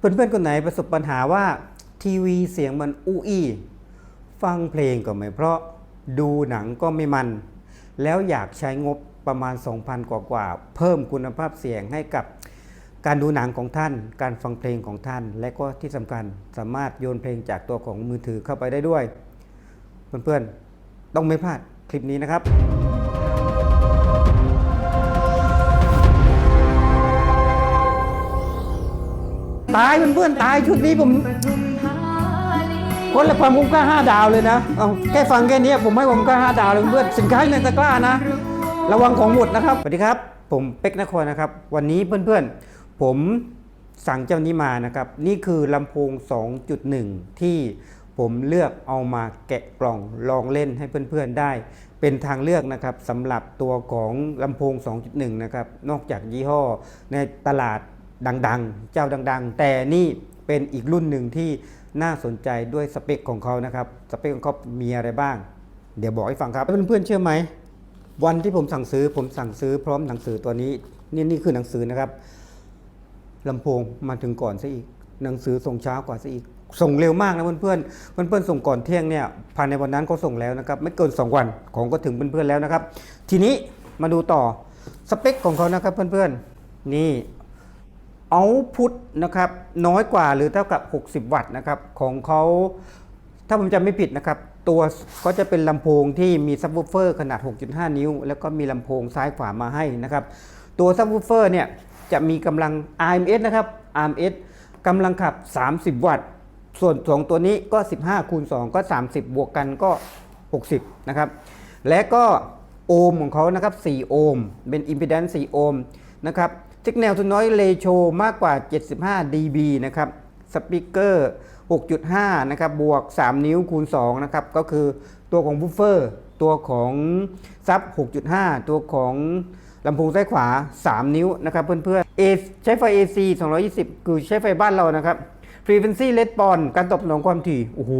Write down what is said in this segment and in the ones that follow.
เพื่อนๆคนไหนประสบปัญหาว่าทีวีเสียงมันอู้อี้ฟังเพลงก็ไม่เพราะดูหนังก็ไม่มัน แล้วอยากใช้งบประมาณ 2,000 กว่ากว่า เพิ่มคุณภาพเสียงให้กับการดูหนังของท่าน การฟังเพลงของท่าน และก็ที่สำคัญสามารถโยนเพลงจากตัวของมือถือเข้าไปได้ด้วย เพื่อนๆ ต้องไม่พลาดคลิปนี้นะครับ ตายเพื่อนๆตายชุดนี้ผมคนละความคุ้มค่าห้าดาวเลยนะเอาแค่ฟังแค่นี้ผมให้ผมค่าห้าดาวเลยเพื่อนสินค้าในตะกร้านะ ระวังของหมดนะครับสวัสดีครับ ผมเป็กนครนะครับ วันนี้เพื่อนๆ ผมสั่งเจ้านี้มานะครับ นี่คือลำโพง 2.1 ที่ผมเลือกเอามาแกะกล่องลองเล่นให้เพื่อนๆได้ เป็นทางเลือกนะครับสำหรับตัวของลำโพง 2.1 นะครับ นอกจากยี่ห้อในตลาด ดังๆ เจ้าดัง ๆ แต่นี่เป็นอีกรุ่นหนึ่งที่น่าสนใจด้วยสเปคของเขานะครับ สเปคของเขามีอะไรบ้าง เดี๋ยวบอกให้ฟังครับเพื่อนๆเชื่อไหม วันที่ผมสั่งซื้อผมสั่งซื้อพร้อมหนังสือตัวนี้ นี่นี่คือหนังสือนะครับลำโพงมาถึงก่อนซะอีก หนังสือส่งช้ากว่าซะอีก ส่งเร็วมากนะเพื่อนๆเพื่อนๆส่งก่อนเที่ยงเนี่ยภายในวันนั้นเขาส่งแล้วนะครับ ไม่เกิน 2 วันของก็ถึงเพื่อนๆแล้วนะครับ ทีนี้มาดูต่อสเปคของเขานะครับเพื่อนๆนี่ เอาพุทนะครับน้อยกว่าหรือเท่ากับ 60 วัตต์นะครับของเขาถ้าผมจำไม่ผิดนะครับ ตัวก็จะเป็นลำโพงที่มีซับวูฟเฟอร์ขนาด 6.5 นิ้ว แล้วก็มีลำโพงซ้ายขวามาให้นะครับ ตัวซับวูฟเฟอร์เนี่ยจะมีกำลัง RMS นะครับ RMS กำลังขับ 30 วัตต์ ส่วนสองตัวนี้ก็ 15คูณ2ก็ 30 บวกกันก็ 60 นะครับ และก็โอห์มของเขานะครับ 4 โอห์มเป็นอิม e ด a นซ์4โอห์มนะครับ Signal to Noise Ratio มากกว่า 75 dB นะครับสปีกเกอร์ 6.5 นะครับ บวก 3 นิ้วคูณ 2 นะครับ ก็คือตัวของบูฟเฟอร์ ตัวของซับ 6.5 ตัวของลำโพงซ้ายขวา 3 นิ้วนะครับเพื่อนๆ A ใช้ไฟ AC 220 คือใช้ไฟบ้านเรานะครับ Frequency Response การตอบสนองความถี่ โอ้โห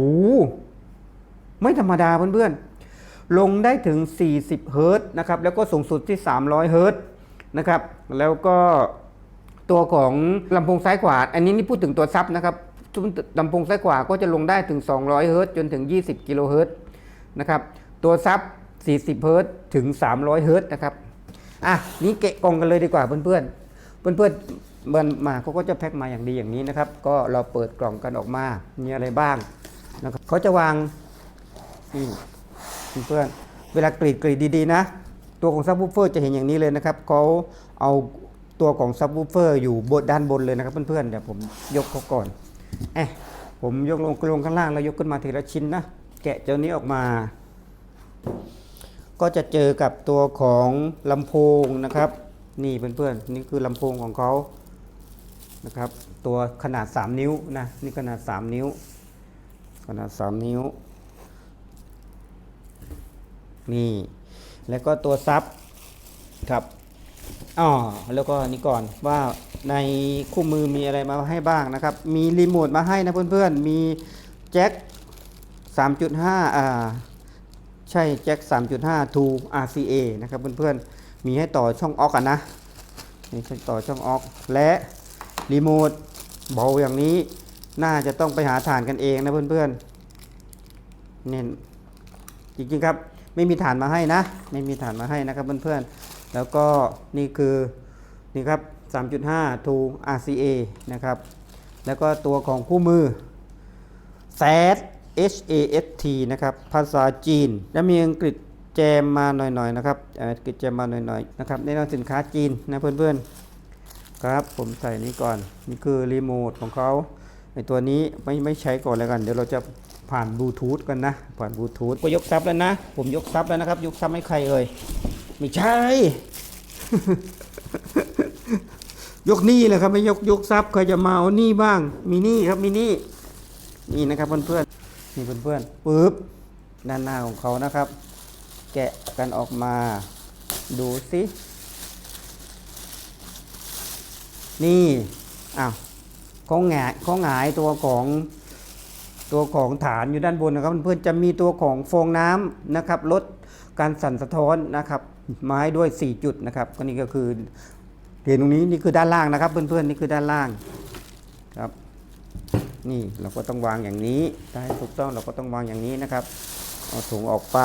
ไม่ธรรมดาเพื่อนๆ ลงได้ถึง 40 เฮิรตซ์นะครับ แล้วก็สูงสุดที่ 300 เฮิรตซ์ นะครับ แล้วก็ตัวของลำโพงซ้ายขวา อันนี้นี่พูดถึงตัวซับนะครับลำโพงซ้ายขวาก็จะลงได้ถึง 200เฮิรต์จนถึง 20 กิโลเฮิรต์นะครับตัวซับ 40เฮิรต์ถึง 300เฮิรต์นะครับอะนี่เกะกล่องกันเลยดีกว่าเพื่อนๆเพื่อนๆมันมาเขาก็จะแพ็คมาอย่างดีอย่างนี้นะครับ ก็เราเปิดกล่องกันออกมามีอะไรบ้างนะครับเขาจะวางนี่เพื่อนเวลากรีดกรีดดีๆนะ ตัวของซับวูฟเฟอร์จะเห็นอย่างนี้เลยนะครับเขาเอาตัวของซับวูฟเฟอร์อยู่บนด้านบนเลยนะครับเพื่อนๆเดี๋ยวผมยกเขาก่อนเอ๊ะผมยกลงลงข้างล่างแล้วยกขึ้นมาทีละชิ้นนะแกะเจ้านี้ออกมา ก็จะเจอกับตัวของลำโพงนะครับ นี่เพื่อนๆนี่คือลำโพงของเขานะครับ ตัวขนาด 3 นิ้วนะนี่ขนาด 3 นิ้ว ขนาด 3 นิ้ว นี่ แล้วก็ตัวซับครับอ๋อแล้วก็นี่ก่อนว่าในคู่มือมีอะไรมาให้บ้างนะครับ มีรีโมทมาให้นะเพื่อนๆ มีแจ็ค 3.5 อ่า ใช่แจ็ค 3.5 to RCA นะครับเพื่อนๆ มีให้ต่อช่องออกกันนะนี่ต่อช่องออกและรีโมทเบาอย่างนี้ น่าจะต้องไปหาฐานกันเองนะเพื่อนๆเน้น จริงๆครับ ไม่มีฐานมาให้นะ ไม่มีฐานมาให้นะครับเพื่อนๆ แล้วก็นี่คือนี่ครับ 3.5 to RCA นะครับ แล้วก็ตัวของคู่มือ s a t H A S T นะครับ ภาษาจีน แล้วมีอังกฤษแจมมาหน่อยๆนะครับอังกฤษแจมมาหน่อยๆนะครับแนะนำสินค้าจีนนะเพื่อนๆ ครับ ผมใส่นี้ก่อน นี่คือรีโมทของเขาในตัวนี้ไม่ไม่ใช้ก่อนแล้วกัน เดี๋ยวเราจะ ผ่านบลูทูธกันนะ ผ่านบลูทูธก็ยกซับแล้วนะ ผมยกซับแล้วนะครับ ยกซับให้ใครเอ่ยไม่ใช่ ยกหนี่แหละครับไม่ยกยกซับใครจะมาเอาหนี่บ้าง มีหนี่ครับมีหนี่นี่นะครับเพื่อนๆนี่เพื่อนๆปึ๊บด้านหน้าของเขานะครับ แกะกันออกมาดูสินี่อ้าวเขาแงะเขาหงายตัวของ ตัวของฐานอยู่ด้านบนนะครับเพื่อนๆจะมีตัวของฟองน้ำนะครับลดการสั่นสะท้อนนะครับไม้ด้วย 4 จุดนะครับก็นี่ก็คือเห็นตรงนี้นี่คือด้านล่างนะครับ เพื่อนๆนี่คือด้านล่างครับนี่เราก็ต้องวางอย่างนี้ถ้าให้ถูกต้องเราก็ต้องวางอย่างนี้นะครับเอาถุงออกไป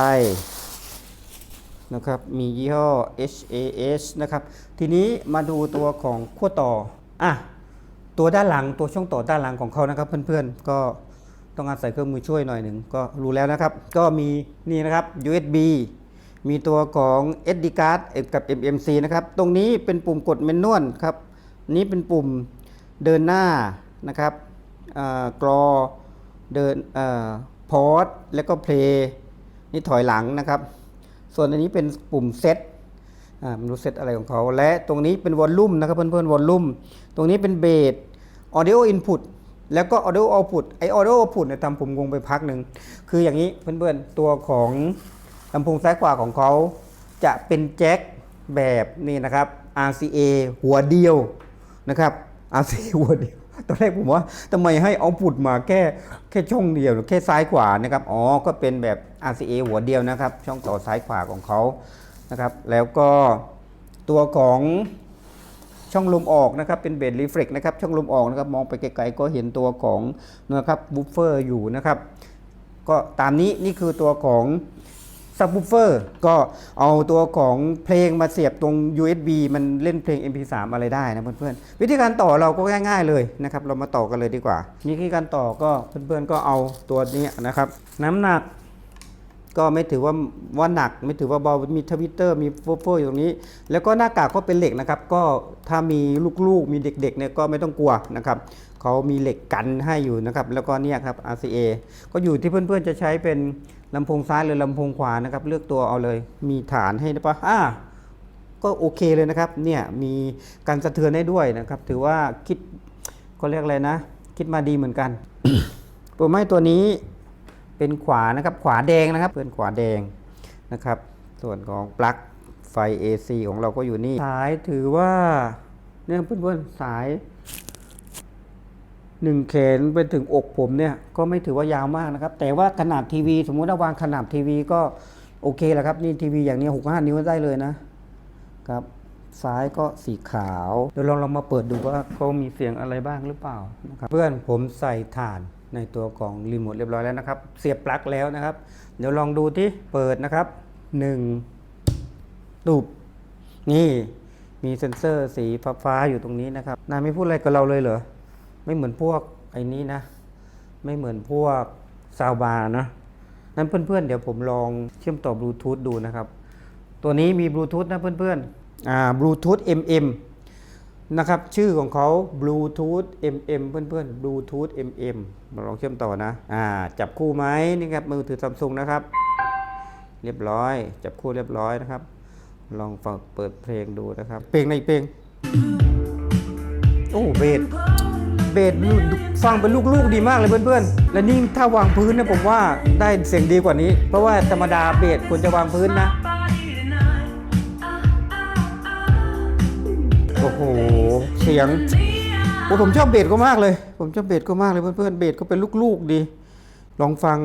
นะครับมียี่ห้อ HAS นะครับทีนี้มาดูตัวของขั้วต่ออะตัวด้านหลังตัวช่องต่อด้านหลังของเขานะครับเพื่อนๆก็ ต้องอาศัยเครื่องมือช่วยหน่อยหนึ่งก็รู้แล้วนะครับ ก็มีนี่นะครับ USB มีตัวของ SD card กับ MMC นะครับ ตรงนี้เป็นปุ่มกดเมนนวลครับ นี้เป็นปุ่มเดินหน้านะครับอ่ากรอเดินพอร์ตแล้วก็เพลย์นี่ถอยหลังนะครับ ส่วนอันนี้เป็นปุ่มเซตอ่ารู้เซตอะไรของเขา และตรงนี้เป็นวอลลุ่มนะครับเพื่อนๆวอลลุ่ม ตรงนี้เป็นเบสออเด audio input แล้วก็ audio output ไอ audio output เนี่ยทำผมงงไปพักหนึ่ง คืออย่างนี้เพื่อนๆ ตัวของลำโพงซ้ายขวาของเขาจะเป็นแจ็คแบบนี่นะครับ RCA หัวเดียวนะครับ RCA หัวเดียวตอนแรกผมว่าทำไมให้เอาพุดมาแค่แค่ช่องเดียวหรือแค่ซ้ายขวานะครับอ๋อก็เป็นแบบ RCA หัวเดียวนะครับ ช่องต่อซ้ายขวาของเขานะครับ แล้วก็ตัวของ ช่องลมออกนะครับเป็นเบสรีเฟล็กนะครับช่องลมออกนะครับมองไปไกลๆก็เห็นตัวของนะครับบูฟเฟอร์อยู่นะครับก็ตามนี้นี่คือตัวของซับบูฟเฟอร์ก็เอาตัวของเพลงมาเสียบตรง USB มันเล่นเพลง MP3 อะไรได้นะเพื่อนๆ วิธีการต่อเราก็ง่ายๆเลยนะครับ เรามาต่อกันเลยดีกว่าวิธีการต่อก็เพื่อนๆก็เอาตัวนี้นะครับ น้ำหนัก ก็ไม่ถือว่าว่าหนัก ไม่ถือว่าเบา มีทวิตเตอร์มีโฟโฟอยู่ตรงนี้ แล้วก็หน้ากากก็เป็นเหล็กนะครับ ก็ถ้ามีลูกๆ มีเด็กๆเนี่ยก็ไม่ต้องกลัวนะครับเขามีเหล็กกันให้อยู่นะครับ แล้วก็เนี่ยครับ RCA ก็อยู่ที่เพื่อนๆจะใช้เป็นลำโพงซ้ายหรือลำโพงขวานะครับ เลือกตัวเอาเลย มีฐานให้ได้ปะอ่าก็โอเคเลยนะครับ เนี่ยมีการสะเทือนได้ด้วยนะครับ ถือว่าคิดก็เรียกอะไรนะ คิดมาดีเหมือนกันตัวไม้ตัวนี้ เป็นขวานะครับขวาแดงนะครับเป็นขวาแดงนะครับ ส่วนของปลั๊กไฟ AC ของเราก็อยู่นี่สายถือว่าเนี่ยเพื่อนๆสายหนึ่งแขนไปถึงอกผมเนี่ยก็ไม่ถือว่ายาวมากนะครับ แต่ว่าขนาดทีวี สมมุติว่าวางขนาดทีวีก็โอเคแหละครับนี่ทีวีอย่างนี้หกห้านิ้วได้เลยนะครับซ้ายก็สีขาว เดี๋ยวลองลองมาเปิดดูว่าเขามีเสียงอะไรบ้างหรือเปล่านะครับเพื่อนผมใส่ถ่าน ในตัวกล่องรีโมทเรียบร้อยแล้วนะครับ เสียบปลั๊กแล้วนะครับ เดี๋ยวลองดูที่เปิดนะครับหนึ่งตูบนี่มีเซ็นเซอร์สีฟ้าๆอยู่ตรงนี้นะครับนายไม่พูดอะไรกับเราเลยเหรอ ไม่เหมือนพวกไอ้นี้นะ ไม่เหมือนพวกซาวบาร์นะนั้นเพื่อนๆ เดี๋ยวผมลองเชื่อมต่อบลูทูธดูนะครับ ตัวนี้มีบลูทูธนะเพื่อนๆ อ่าบลูทูธ MM นะครับ ชื่อของเขา Bluetooth MM เพื่อนๆ Bluetooth MM มาลองเชื่อมต่อนะ อ่า จับคู่ไหมนี่ครับ มือถือซัมซุงนะครับ เรียบร้อย จับคู่เรียบร้อยนะครับ ลองฟังเปิดเพลงดูนะครับ เพลงในเพลง โอ้ เบส เบสฟังเป็นลูกๆดีมากเลยเพื่อนๆ และนี่ถ้าวางพื้นเนี่ยผมว่าได้เสียงดีกว่านี้ เพราะว่าธรรมดาเบสควรจะวางพื้นนะ โอ้โห เสียงโอ้ผมชอบเบสก็มากเลย ผมชอบเบสก็มากเลยเพื่อนๆเบสก็เป็นลูกๆดี ลองฟัง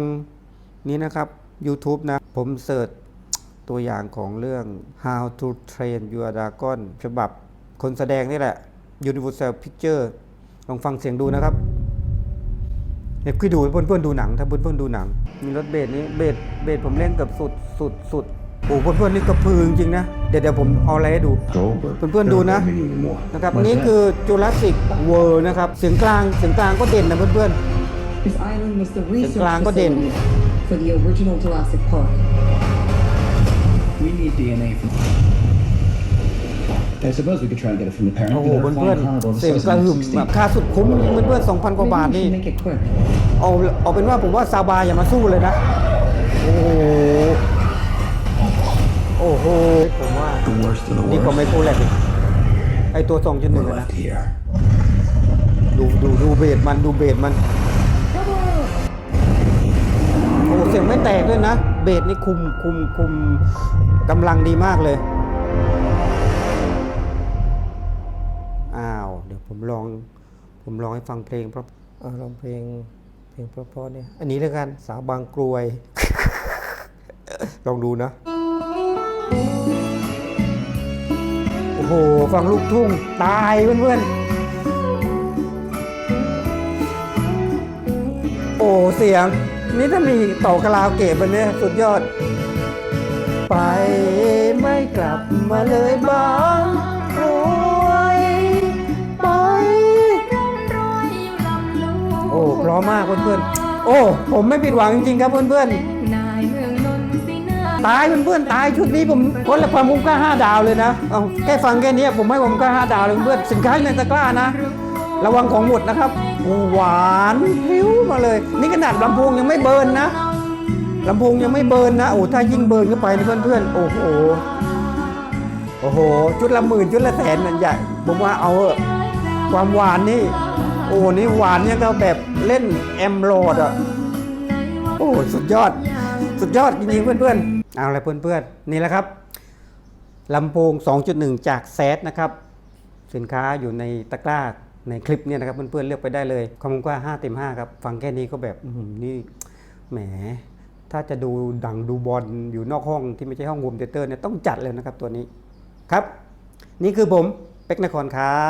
นี้นะครับ YouTube นะ ผมเสิร์ชตัวอย่างของเรื่อง How to Train Your Dragon ฉบับคนแสดงนี่แหละ Universal Picture ลองฟังเสียงดูนะครับเนี่ยคือดูเพื่อนๆดูหนัง ถ้าเพื่อนๆดูหนัง มีรถเบสนี้เบสเบสผมเล่นกับสุดสุดสุด โอ้เพื่อนๆนี่กระพือจริงๆนะ เดี๋ยวเดี๋ยวผมเอาอะไรให้ดู เพื่อนๆดูนะนะครับนี่คือจูราสสิกเวิร์นะครับเสียงกลางเสียงกลางก็เด่นนะเพื่อน This island was the research Lang ko din. facility for the original Jurassic Park. We need DNA from. I suppose we could try and get it from the ๆ parent. โอ้โห but they're เพื่อน flying carnival ๆ to เสียงกระหึ่มแบบค่าสุดคุ้มเพื่อนๆสองพันกว่าบาท Maybe we นี่ should make it quick. เอาเอาเป็นว่าผมว่าซาบาอย่ามาสู้เลยนะ โอ้โหโอ้โห ผมว่า The worst of the นี่ก็ worst ไม่พูดแหละไอตัวสองจุดหนึ่ง were นะ left here. ดูดูดูเบสมันดูเบสมันโอ้เสียงไม่แตกด้วยนะ เบสนี่คุมคุมคุมกำลังดีมากเลย อ้าว เดี๋ยวผมลอง ผมลองให้ฟังเพลงเพราะเออลองเพลงเพลงเพราะๆเนี่ย อันนี้แล้วกันสาวบางกรวย ลองดูนะ โอ้โห ฟังลูกทุ่ง ตายเพื่อนๆเสียง นี่ถ้ามีต่อคาราโอเกะบนเนี้ยสุดยอด ไปไม่กลับมาเลยบางกรวยไป โอ้เพราะมากเพื่อนๆ โอ้ ผมไม่ผิดหวังจริงๆครับเพื่อนๆ ตายเพื่อนๆตายชุดนี้ผมคนละความคุ้มค่าห้าดาวเลยนะเอาแค่ฟังแค่นี้ผมให้ผมค่าห้าดาวเลยเพื่อนสินค้าในตะกร้านะ ระวังของหมดนะครับหวานพิ้วมาเลย นี่ขนาดลำโพงยังไม่เบิร์นนะลำโพงยังไม่เบิร์นนะโอ้ถ้ายิ่งเบิร์นเข้าไปนเพื่อนๆโอ้โหโอ้โห ชุดละหมื่นชุดละแสนนั่นใหญ่ผมว่าเอาเอะความหวานนี่ โอ้นี่หวานเนี่ยก็แบบเล่นแอมโรดอะโอ้สุดยอด สุดยอดจริงๆเพื่อนๆ เอาละเพื่อนๆ นี่แหละครับลำโพง 2.1 จากแซดนะครับ สินค้าอยู่ในตะกร้าในคลิปเนี่ยนะครับเพื่อนๆเลือกไปได้เลยความกว้าง5เต็ม5ครับ ฟังแค่นี้ก็แบบนี่แหม ถ้าจะดูดังดูบอลอยู่นอกห้องที่ไม่ใช่ห้องโฮมเตเตอร์เนี่ยต้องจัดเลยนะครับตัวนี้ครับ นี่คือผมเป็กนครครับ